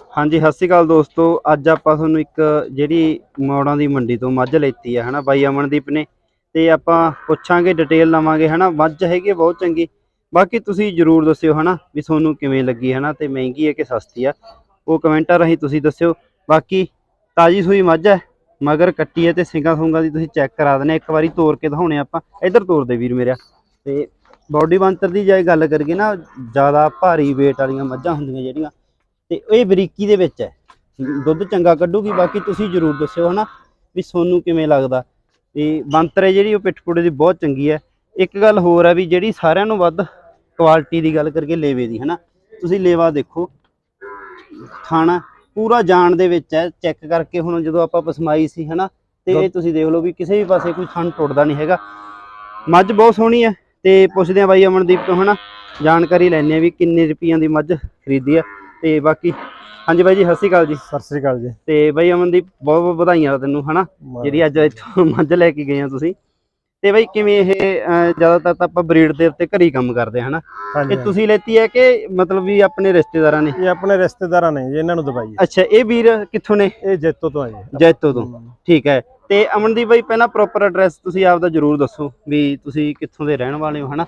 ਹਾਂਜੀ, ਸਤਿ ਸ਼੍ਰੀ ਅਕਾਲ ਦੋਸਤੋ। ਅੱਜ ਆਪਾਂ ਤੁਹਾਨੂੰ ਇੱਕ ਜਿਹੜੀ ਮੌੜਾਂ ਦੀ ਮੰਡੀ ਤੋਂ ਮੱਝ ਲੈਤੀ ਹੈ, ਹਨਾ ਬਾਈ ਅਮਨਦੀਪ ਨੇ। ਤੇ ਆਪਾਂ ਪੁੱਛਾਂਗੇ ਡਿਟੇਲ ਲਵਾਂਗੇ, ਹਨਾ। ਮੱਝ ਹੈਗੀ ਹੈ ਬਹੁਤ ਚੰਗੀ। ਬਾਕੀ ਤੁਸੀਂ ਜਰੂਰ ਦੱਸਿਓ, ਹਨਾ, ਵੀ ਤੁਹਾਨੂੰ ਕਿਵੇਂ ਲੱਗੀ, ਹਨਾ। ਤੇ ਮਹਿੰਗੀ ਹੈ ਕਿ ਸਸਤੀ ਆ? ਉਹ ਕਮੈਂਟਾਂ ਰਾਹੀਂ ਤੁਸੀਂ ਦੱਸਿਓ। ਬਾਕੀ ਤਾਜੀ ਸੂਈ ਮੱਝ ਹੈ, ਮਗਰ ਕੱਟੀ ਹੈ ਤੇ ਸਿੰਗਾ ਸੁੰਗਾ ਦੀ ਤੁਸੀਂ ਚੈੱਕ ਕਰਾ ਦੇਣੇ। ਇੱਕ ਵਾਰੀ ਤੋੜ ਕੇ ਦਿਖਾਉਣੇ ਆਪਾਂ। ਇੱਧਰ ਤੋੜ ਦੇ ਵੀਰ ਮੇਰਾ। ਤੇ ਬਾਡੀ ਬੰਤਰ ਦੀ ਜੇ ਗੱਲ ਕਰੀਏ ਨਾ, ਜ਼ਿਆਦਾ ਭਾਰੀ weight ਵਾਲੀਆਂ ਮੱਝਾਂ ਹੁੰਦੀਆਂ ਜਿਹੜੀਆਂ ਤੇ ਇਹ ਬਰੀਕੀ ਦੇ ਵਿੱਚ ਹੈ। ਦੁੱਧ ਚੰਗਾ ਕੱਢੂਗੀ ਬਾਕੀ ਤੁਸੀਂ ਜਰੂਰ ਦੱਸਿਓ ਹਨਾ ਵੀ ਤੁਹਾਨੂੰ ਕਿਵੇਂ ਲੱਗਦਾ। ਤੇ ਬੰਤਰ ਹੈ ਜਿਹੜੀ ਉਹ ਪਿੱਠਪੁੜੇ ਦੀ ਬਹੁਤ ਚੰਗੀ ਹੈ। ਇੱਕ ਗੱਲ ਹੋਰ ਹੈ ਵੀ ਜਿਹੜੀ ਸਾਰਿਆਂ ਨੂੰ ਵੱਧ ਕੁਆਲਿਟੀ ਦੀ ਗੱਲ ਕਰਕੇ ਲੇਵੇ ਦੀ ਹਨਾ। ਤੁਸੀਂ ਲੇਵਾ ਦੇਖੋ ਖਾਣਾ ਪੂਰਾ ਜਾਣ ਦੇ ਵਿੱਚ ਹੈ। ਚੈੱਕ ਕਰਕੇ ਹੁਣ ਜਦੋਂ ਆਪਾਂ ਪਸਮਾਈ ਸੀ ਹਨਾ ਤੇ ਇਹ ਤੁਸੀਂ ਦੇਖ ਲਓ ਵੀ ਕਿਸੇ ਵੀ ਪਾਸੇ ਕੋਈ ਥਣ ਟੁੱਟਦਾ ਨਹੀਂ ਹੈਗਾ। ਮੱਝ ਬਹੁਤ ਸੋਹਣੀ ਹੈ ਤੇ ਪੁੱਛਦੇ ਆ ਬਾਈ ਅਮਨਦੀਪ ਤੋਂ ਹਨਾ। ਜਾਣਕਾਰੀ ਲੈਣੇ ਆ ਵੀ ਕਿੰਨੇ ਰੁਪਈਆਂ ਦੀ ਮੱਝ ਖਰੀਦੀ ਆ ਤੇ ਬਾਕੀ ਹਾਂਜੀ ਬਾਈ ਜੀ ਸਤਿ ਸ਼੍ਰੀ ਅਕਾਲ ਜੀ। ਸਤਿ ਸ੍ਰੀ ਅਕਾਲ ਜੀ। ਤੇ ਬਾਈ ਅਮਨਦੀਪ ਬਹੁਤ ਬਹੁਤ ਵਧਾਈਆਂ ਤੈਨੂੰ ਹਨਾ? ਜਿਹੜੀ ਅੱਜ ਇੱਥੋਂ ਮੱਝ ਲੈ ਕੇ ਗਏ ਆ ਤੁਸੀਂ। ਤੇ ਬਾਈ ਕਿਵੇਂ ਇਹ ਜ਼ਿਆਦਾਤਰ ਤਾਂ ਆਪਾਂ ਬਰੀਡ ਦੇ ਉੱਤੇ ਘਰੀ ਕੰਮ ਕਰਦੇ ਹਨਾ? ਇਹ ਤੁਸੀਂ ਲੈਤੀ ਹੈ ਕਿ ਮਤਲਬ ਵੀ ਆਪਣੇ ਰਿਸ਼ਤੇਦਾਰਾਂ ਨੇ? ਇਹ ਆਪਣੇ ਰਿਸ਼ਤੇਦਾਰਾਂ ਨੇ ਇਹਨਾਂ ਨੂੰ ਦਵਾਈ। ਅੱਛਾ ਇਹ ਵੀਰ ਕਿੱਥੋਂ ਨੇ? ਇਹ ਜੈਤੋ ਤੋਂ ਆ ਜੀ। ਜੈਤੋ ਤੋਂ। ਠੀਕ ਹੈ। ਤੇ ਅਮਨਦੀਪ ਬਾਈ ਪਹਿਲਾਂ ਪ੍ਰੋਪਰ ਐਡਰੈਸ ਤੁਸੀਂ ਆਪਦਾ ਜਰੂਰ ਦੱਸੋ ਵੀ ਤੁਸੀਂ ਕਿੱਥੋਂ ਦੇ ਰਹਿਣ ਵਾਲੇ ਹੋ ਹਨਾ?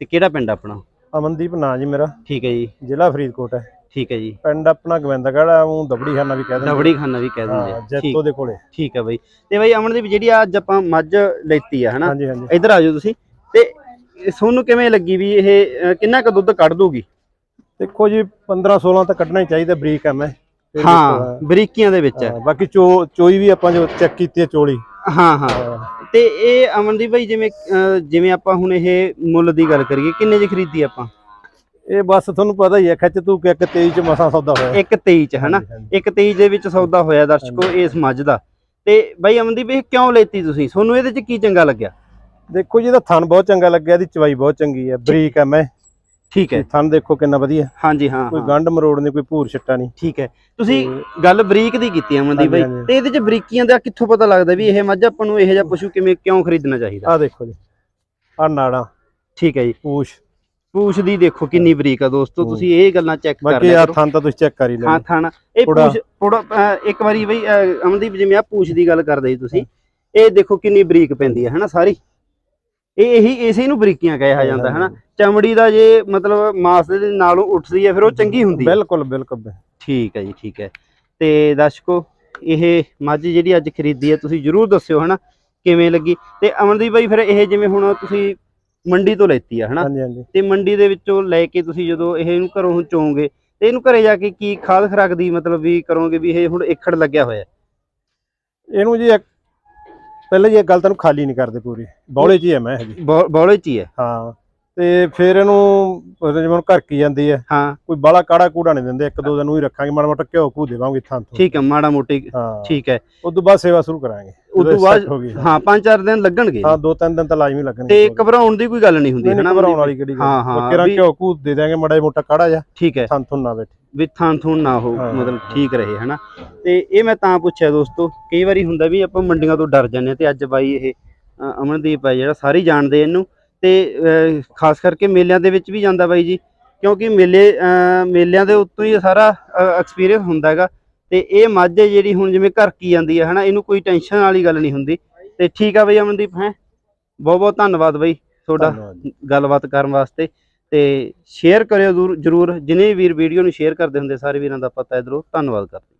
ਤੇ ਕਿਹੜਾ ਪਿੰਡ ਆਪਣਾ? ਅਮਨਦੀਪ ਨਾਂ ਜੀ ਮੇਰਾ। ਠੀਕ ਹੈ ਜੀ। ਜ਼ਿਲ੍ਹਾ ਫਰੀਦਕੋਟ ਹੈ। ਠੀਕ ਹੈ ਜੀ। ਪਿੰਡ ਆਪਣਾ ਗੋਬਿੰਦਗੜ੍ਹ ਆ ਉਹ ਦਬੜੀ ਖਾਨਾ ਵੀ ਕਹਿ ਦਿੰਦੇ ਦਬੜੀ ਖਾਨਾ ਵੀ ਕਹਿ ਦਿੰਦੇ ਹਾਂ ਆ। ਠੀਕ। ਜੈਤੋ ਦੇ ਕੋਲੇ। ਠੀਕ ਹੈ ਬਾਈ। ਤੇ ਬਾਈ ਅਮਨਦੀਪ ਜਿਹੜੀ ਅੱਜ ਆਪਾਂ ਮੱਝ ਲੈਤੀ ਆ ਹਨਾ? ਹਾਂਜੀ ਹਾਂਜੀ। ਇੱਧਰ ਆ ਜਾਓ ਤੁਸੀਂ। ਤੇ ਤੁਹਾਨੂੰ ਕਿਵੇਂ ਲੱਗੀ ਵੀ ਇਹ ਕਿੰਨਾ ਕੁ ਦੁੱਧ ਕੱਢ ਦੂਗੀ ਦੇਖੋ ਜੀ 15 16 ਤਾਂ ਕੱਢਣਾ ਹੀ ਚਾਹੀਦਾ ਬਰੀਕ ਐ ਮੈਂ। ਫਿਰ ਹਾਂ ਬਰੀਕੀਆਂ ਦੇ ਵਿੱਚ। ਹੈ ਹਾਂ, ਬਾਕੀ ਚੋ ਚੋਈ ਵੀ ਆਪਾਂ ਜੋ ਚੈੱਕ ਕੀਤੀ ਹੈ ਚੋਲੀ। ਹਾਂ ਹਾਂ। ਹਾਂ, ਤੇ ਇਹ ਅਮਨਦੀਪ ਭਾਈ ਜਿਵੇਂ ਜਿਵੇਂ ਆਪਾਂ ਹੁਣ ਇਹ ਮੁੱਲ ਦੀ ਗੱਲ ਕਰੀਏ ਕਿੰਨੇ ਦੀ ਖਰੀਦੀ ਆਪਾਂ? ਇਹ ਬਸ ਤੁਹਾਨੂੰ ਪਤਾ ਹੀ ਹੈ ਖਿੱਚ ਤੂੰ ਕਿ ਇੱਕ 23 ਚ ਮਸਾ ਸੌਦਾ ਹੋਇਆ। ਇੱਕ 23 ਚ ਹਨਾ? ਹਾਂਜੀ, ਹਾਂਜੀ। ਇੱਕ 23 ਦੇ ਵਿੱਚ ਸੌਦਾ ਹੋਇਆ ਦਰਸ਼ਕੋ ਇਸ ਮੱਝ ਦਾ। ਤੇ ਬਾਈ ਅਮਨਦੀਪ ਇਹ ਕਿਉਂ ਲੈਤੀ ਤੁਸੀਂ? ਤੁਹਾਨੂੰ ਇਹਦੇ ਚ ਕੀ ਚੰਗਾ ਲੱਗਿਆ? ਦੇਖੋ ਜੀ ਇਹਦਾ ਥਣ ਬਹੁਤ ਚੰਗਾ ਲੱਗਿਆ ਇਹਦੀ ਚਵਾਈ ਬਹੁਤ ਚੰਗੀ ਹੈ ਬਰੀਕ ਐ ਮੈਂ। ਠੀਕ ਹੈ। ਥਣ ਦੇਖੋ ਕਿੰਨਾ ਵਧੀਆ। ਹਾਂਜੀ ਹਾਂ ਕੋਈ ਹਾਂ, ਗੰਢ ਮਰੋੜ ਨਹੀਂ ਕੋਈ ਭੂਰ ਛਿੱਟਾ ਨਹੀਂ। ਠੀਕ ਹੈ। ਤੁਸੀਂ ਗੱਲ ਬਰੀਕ ਦੀ ਕੀਤੀ ਅਮਨਦੀਪ ਹਾਂਜੀ। ਤੇ ਇਹਦੇ ਚ ਬਰੀਕੀਆਂ ਦਾ ਕਿੱਥੋਂ ਪਤਾ ਲੱਗਦਾ ਵੀ ਇਹ ਮੱਝ ਆਪਾਂ ਨੂੰ ਇਹੋ ਜਿਹਾ ਪਸ਼ੂ ਕਿਵੇਂ ਕਿਉਂ ਖਰੀਦਣਾ ਚਾਹੀਦਾ? ਆ ਦੇਖੋ ਜੀ ਆ ਨਾੜਾਂ। ਠੀਕ ਹੈ ਜੀ। ਪੂਛ। ਪੂਛ ਦੀ ਦੇਖੋ ਕਿੰਨੀ ਬਰੀਕ ਆ ਦੋਸਤੋ ਹੂੰ। ਤੁਸੀਂ ਇਹ ਗੱਲਾਂ ਚੈੱਕ ਕਰ ਬਾਕੀ ਆ ਥਣ ਤਾਂ ਤੁਸੀਂ ਚੈੱਕ ਕਰ ਹੀ ਹਾਂ ਲੈਣਾ ਥਾਣਾ। ਇਹ। ਪੂਛ ਅਹ ਇੱਕ ਵਾਰੀ ਬਈ ਅਮਨਦੀਪ ਜਿਵੇਂ ਆ ਪੂਛ ਦੀ ਗੱਲ ਕਰਦੇ ਸੀ ਤੁਸੀਂ ਇਹ ਦੇਖੋ ਕਿੰਨੀ ਬਰੀਕ ਪੈਂਦੀ ਹੈ ਹਨਾ ਸਾਰੀ? ਇਹ ਇਹੀ ਇਸੇ ਨੂੰ ਬਰੀਕੀਆਂ ਕਿਹਾ ਜਾਂਦਾ ਹਨਾ? ਚਮੜੀ ਦਾ ਜੇ ਮਤਲਬ ਮਾਸ ਦੇ ਨਾਲੋਂ ਉੱਠਦੀ ਹੈ ਫਿਰ ਉਹ ਚੰਗੀ ਹੁੰਦੀ ਹੈ ਬਿਲਕੁਲ ਬਿਲਕੁਲ। ਠੀਕ ਹੈ ਜੀ ਠੀਕ ਹੈ ਤੇ ਦਰਸ਼ਕੋ ਇਹ ਮੱਝ ਜਿਹੜੀ ਅੱਜ ਖਰੀਦੀ ਹੈ ਤੁਸੀਂ ਜਰੂਰ ਦੱਸਿਓ ਹਨਾ? ਕਿਵੇਂ ਲੱਗੀ? ਤੇ ਅਮਨਦੀਪ ਬਾਈ ਫਿਰ ਇਹ ਜਿਵੇਂ ਹੁਣ ਤੁਸੀਂ ਮੰਡੀ ਤੋਂ ਲੈਤੀ ਆ ਹਨਾ? ਹਾਂਜੀ ਹਾਂਜੀ। ਤੇ ਮੰਡੀ ਦੇ ਵਿੱਚੋਂ ਲੈ ਕੇ ਤੁਸੀਂ ਜਦੋਂ ਇਹ ਇਹਨੂੰ ਘਰੋਂ ਚੋਂਗੇ ਤੇ ਇਹਨੂੰ ਘਰੇ ਜਾ ਕੇ ਕੀ ਖਾਦ ਖਰਾਕ ਦੀ ਮਤਲਬ ਵੀ ਕਰੋਗੇ ਵੀ ਇਹ ਹੁਣ ਏਖੜ ਲੱਗਿਆ ਹੋਇਆ? ਇਹਨੂੰ ਜੀ ਇੱਕ ਪਹਿਲਾਂ ਜੀ ਇਹ ਗੱਲ ਤੈਨੂੰ ਖਾਲੀ ਨਹੀਂ ਕਰਦੇ ਪੂਰੀ। ਬੌਲੇ 'ਚ ਹੀ ਹੈ ਮੈਂ ਬੌ- ਬੌਲੇ ਚ ਹੀ ਹੈ ਹਾਂ। ਤੇ ਫਿਰ ਇਹਨੂੰ ਜਿਵੇਂ ਹੁਣ ਘਰ ਕੀ ਜਾਂਦੀ ਹੈ। ਹਾਂ। ਕੋਈ ਬਾਲਾ ਕਾੜਾ ਕੂੜਾ ਨਹੀਂ ਦਿੰਦੇ ਇੱਕ ਦੋ ਦਿਨ ਉਹੀ ਰੱਖਾਂਗੇ ਮਾੜਾ ਮੋਟਾ ਘਿਓ ਘੂ ਦੇਵਾਂਗੇ ਥਾਂ ਤੋਂ। ਠੀਕ ਹੈ ਮਾੜਾ ਮੋਟੀ ਹਾਂ। ਠੀਕ ਹੈ। ਉਸ ਤੋਂ ਬਾਅਦ ਸੇਵਾ ਸ਼ੁਰੂ ਕਰਾਂਗੇ। ਉਸ ਤੋਂ ਬਾਅਦ ਹੋ ਗਈ। ਹਾਂ ਪੰਜ ਚਾਰ ਦਿਨ ਲੱਗਣਗੇ। ਹਾਂ ਦੋ ਤਿੰਨ ਦਿਨ ਤਾਂ ਲਾਜ਼ਮੀ ਲੱਗਣਗੇ। ਤੇ ਘਬਰਾਉਣ ਦੀ ਕੋਈ ਗੱਲ ਨਹੀਂ ਹੁੰਦੀ ਨਹੀਂ ਹਨਾ ਘਬਰਾਉਣ ਵਾਲੀ ਕਿਹੜੀ ਹਾਂ, ਹਾਂ, ਵੀ- ਘਿਓ ਘੂ ਦੇ ਦਾਂਗੇ ਮਾੜਾ ਮੋਟਾ ਕਾੜਾ ਜਾ ਠੀਕ ਹੈ। ਥਾਂ ਤੋਂ ਨਾ ਬੈਠੇ। ਵੀ ਥਾਂ ਥੂਣ ਨਾ ਹੋ ਹਾਂ। ਮਤਲਬ ਠੀਕ ਰਹੇ ਹਨਾ? ਤੇ ਇਹ ਮੈਂ ਤਾਂ ਪੁੱਛਿਆ ਦੋਸਤੋ ਕਈ ਵਾਰੀ ਹੁੰਦਾ ਵੀ ਆਪਾਂ ਮੰਡੀਆਂ ਤੋਂ ਡਰ ਜਾਂਦੇ ਹਾਂ ਤੇ ਅੱਜ ਬਾਈ ਇਹ ਅ, ਅਮਨਦੀਪ ਹੈ ਜਿਹੜਾ ਸਾਰੇ ਹੀ ਜਾਣਦੇ ਇਹਨੂੰ। ਤੇ ਖਾਸ ਕਰਕੇ ਮੇਲਿਆਂ ਦੇ ਵਿੱਚ ਵੀ ਜਾਂਦਾ ਬਾਈ ਜੀ ਕਿਉਂਕਿ ਮੇਲੇ ਮੇਲਿਆਂ ਦੇ ਉੱਤੋਂ ਹੀ ਸਾਰਾ ਐਕਸਪੀਰੀਅੰਸ ਹੁੰਦਾ ਹੈਗਾ ਤੇ ਇਹ ਮੱਝ ਜਿਹੜੀ ਹੁਣ ਜਿਵੇਂ ਘਰ ਕੀ ਜਾਂਦੀ ਹੈ ਹਨਾ ਇਹਨੂੰ ਕੋਈ ਟੈਨਸ਼ਨ ਵਾਲੀ ਗੱਲ ਨਹੀਂ ਹੁੰਦੀ ਤੇ ਠੀਕ ਆ ਬਈ ਅਮਨਦੀਪ ਹੈ ਬਹੁਤ ਬਹੁਤ ਧੰਨਵਾਦ ਬਾਈ ਤੁਹਾਡਾ। ਗੱਲਬਾਤ ਕਰਨ ਵਾਸਤੇ ਤੇ ਸ਼ੇਅਰ ਕਰਿਓ ਜ਼ਰੂਰ- ਜ਼ਰੂਰ ਜਿਨੇ ਵੀਰ ਵੀਡੀਓ ਨੂੰ ਸ਼ੇਅਰ ਕਰਦੇ ਹੁੰਦੇ ਸਾਰੇ ਵੀਰਾਂ ਦਾ ਪਤਾ ਇਧਰੋਂ ਧੰਨਵਾਦ ਕਰਦੇ